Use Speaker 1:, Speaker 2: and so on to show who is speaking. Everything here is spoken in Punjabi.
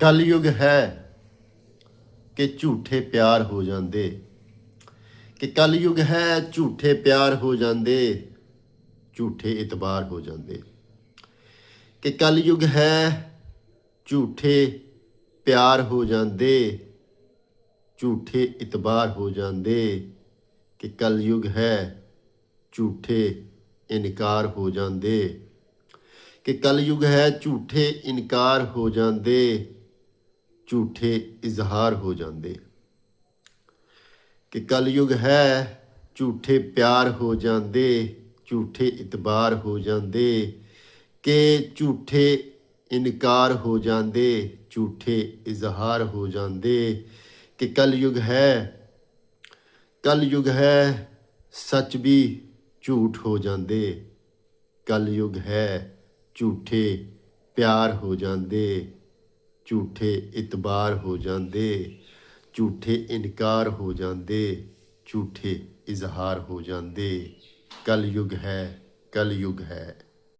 Speaker 1: ਕਲਯੁਗ ਹੈ ਕਿ ਝੂਠੇ ਪਿਆਰ ਹੋ ਜਾਂਦੇ। ਕਿ ਕਲਯੁਗ ਹੈ, ਝੂਠੇ ਪਿਆਰ ਹੋ ਜਾਂਦੇ, ਝੂਠੇ ਇਤਬਾਰ ਹੋ ਜਾਂਦੇ। ਕਿ ਕਲਯੁਗ ਹੈ, ਝੂਠੇ ਪਿਆਰ ਹੋ ਜਾਂਦੇ, ਝੂਠੇ ਇਤਬਾਰ ਹੋ ਜਾਂਦੇ। ਕਿ ਕਲਯੁਗ ਹੈ, ਝੂਠੇ ਇਨਕਾਰ ਹੋ ਜਾਂਦੇ। ਕਿ ਕਲਯੁਗ ਹੈ, ਝੂਠੇ ਇਨਕਾਰ ਹੋ ਜਾਂਦੇ। ਝੂਠੇ ਇਜ਼ਹਾਰ ਹੋ ਜਾਂਦੇ। ਕਿ ਕਲਯੁਗ ਹੈ, ਝੂਠੇ ਪਿਆਰ ਹੋ ਜਾਂਦੇ, ਝੂਠੇ ਇਤਬਾਰ ਹੋ ਜਾਂਦੇ। ਕਿ ਝੂਠੇ ਇਨਕਾਰ ਹੋ ਜਾਂਦੇ, ਝੂਠੇ ਇਜ਼ਹਾਰ ਹੋ ਜਾਂਦੇ। ਕਿ ਕਲਯੁਗ ਹੈ ਕਲਯੁਗ ਹੈ, ਸੱਚ ਵੀ ਝੂਠ ਹੋ ਜਾਂਦੇ। ਕਲਯੁਗ ਹੈ, ਝੂਠੇ ਪਿਆਰ ਹੋ ਜਾਂਦੇ। ਝੂਠੇ ਇਤਬਾਰ ਹੋ ਜਾਂਦੇ, ਝੂਠੇ ਇਨਕਾਰ ਹੋ ਜਾਂਦੇ, ਝੂਠੇ ਇਜ਼ਹਾਰ ਹੋ ਜਾਂਦੇ। ਕਲਯੁਗ ਹੈ ਕਲ ਕਲਯੁਗ ਹੈ।